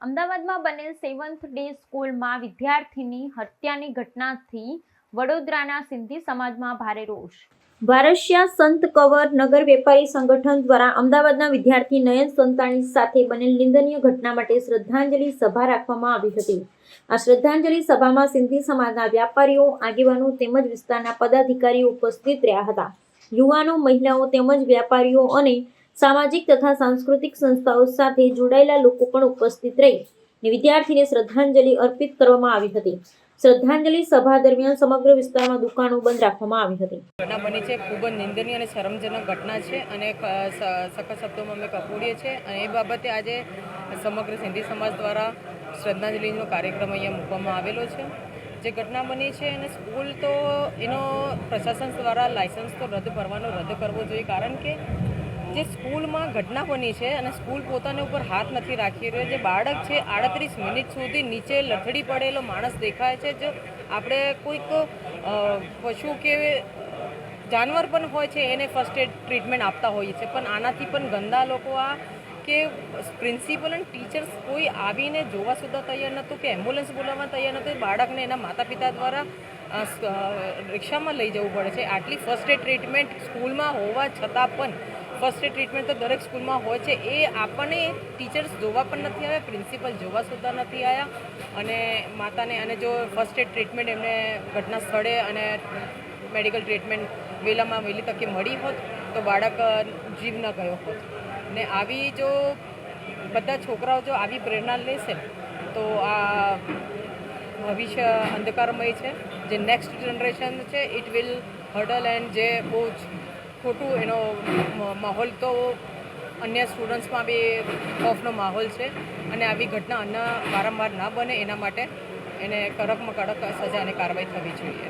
વડોદરામાં બનેલ seventh day સ્કૂલમાં વિદ્યાર્થીની હત્યાની ઘટનાથી વડોદરાના સિંધી સમાજમાં ભારે રોષ. વારસિયા સંત કવર નગર વેપારી સંગઠન દ્વારા અમદાવાદના વિદ્યાર્થી નયન સંતાણી સાથે બનેલ નિંદનીય ઘટના માટે શ્રદ્ધાંજલિ સભા રાખવામાં આવી હતી. આ શ્રદ્ધાંજલિ સભામાં સિંધી સમાજના વ્યાપારીઓ, આગેવાનો તેમજ વિસ્તારના પદાધિકારીઓ ઉપસ્થિત રહ્યા હતા. યુવાનો, મહિલાઓ તેમજ વ્યાપારીઓ અને સામાજિક તથા સાંસ્કૃતિક સંસ્થાઓ સાથે જોડાયેલા લોકો પણ ઉપસ્થિત રહી વિદ્યાર્થીને શ્રદ્ધાંજલિ અર્પિત કરવામાં આવી હતી. શ્રદ્ધાંજલિ સભા દરમિયાન સમગ્ર વિસ્તારમાં દુકાનો બંધ રાખવામાં આવી હતી. ઘટના બની છે, ખૂબ જ નિંદનીય અને શરમજનક ઘટના છે અને સખત શબ્દોમાં અમે કપોડીએ છીએ અને એ બાબતે આજે સમગ્ર સિંધી સમાજ દ્વારા શ્રદ્ધાંજલિનો કાર્યક્રમ અહીંયા મૂકવામાં આવેલો છે. જે ઘટના બની છે અને સ્કૂલ તો એનો પ્રશાસન દ્વારા લાયસન્સ તો રદ કરવાનો રદ કરવો જોઈએ કારણ કે જે સ્કૂલમાં ઘટના બની છે અને સ્કૂલ પોતાને ઉપર હાથ નથી રાખી રહ્યો, જે બાળક છે આડત્રીસ મિનિટ સુધી નીચે લથડી પડેલો માણસ દેખાય છે, જો આપણે કોઈક પશુ કે જાનવર પણ હોય છે, એને ફર્સ્ટ એડ ટ્રીટમેન્ટ આપતા હોઈએ છીએ. પણ આનાથી પણ ગંદા લોકો આ કે પ્રિન્સિપલ અને ટીચર્સ કોઈ આવીને જોવા સુધા તૈયાર નહોતું કે એમ્બ્યુલન્સ બોલાવવા તૈયાર નહોતું બાળકને એના માતા પિતા દ્વારા રિક્ષામાં લઈ જવું પડે છે. આટલી ફર્સ્ટ એડ ટ્રીટમેન્ટ સ્કૂલમાં હોવા છતાં પણ ફર્સ્ટ એડ ટ્રીટમેન્ટ તો દરેક સ્કૂલમાં હોય છે. એ આપણને ટીચર્સ જોવા પણ નથી આવ્યા પ્રિન્સિપલ જોવા સુધા નથી આવ્યા. અને માતાને, અને જો ફર્સ્ટ એડ ટ્રીટમેન્ટ એમને ઘટના સ્થળે અને મેડિકલ ટ્રીટમેન્ટ વહેલામાં વહેલી તકે મળી હોત, તો બાળક જીવ ન ગયો હોત. ને આવી જો બધા છોકરાઓ જો આવી પ્રેરણા લેશે, તો આ ભવિષ્ય અંધકારમય છે. જે નેક્સ્ટ જનરેશન છે ઇટ વિલ હર્ડલ એન્ડ જે બહુ જ ખોટું, એનો માહોલ તો અન્ય સ્ટુડન્ટ્સમાં બી ખોફનો માહોલ છે અને આવી ઘટના અન્ય વારંવાર ના બને એના માટે એને કડકમાં કડક સજા અને કાર્યવાહી થવી જોઈએ.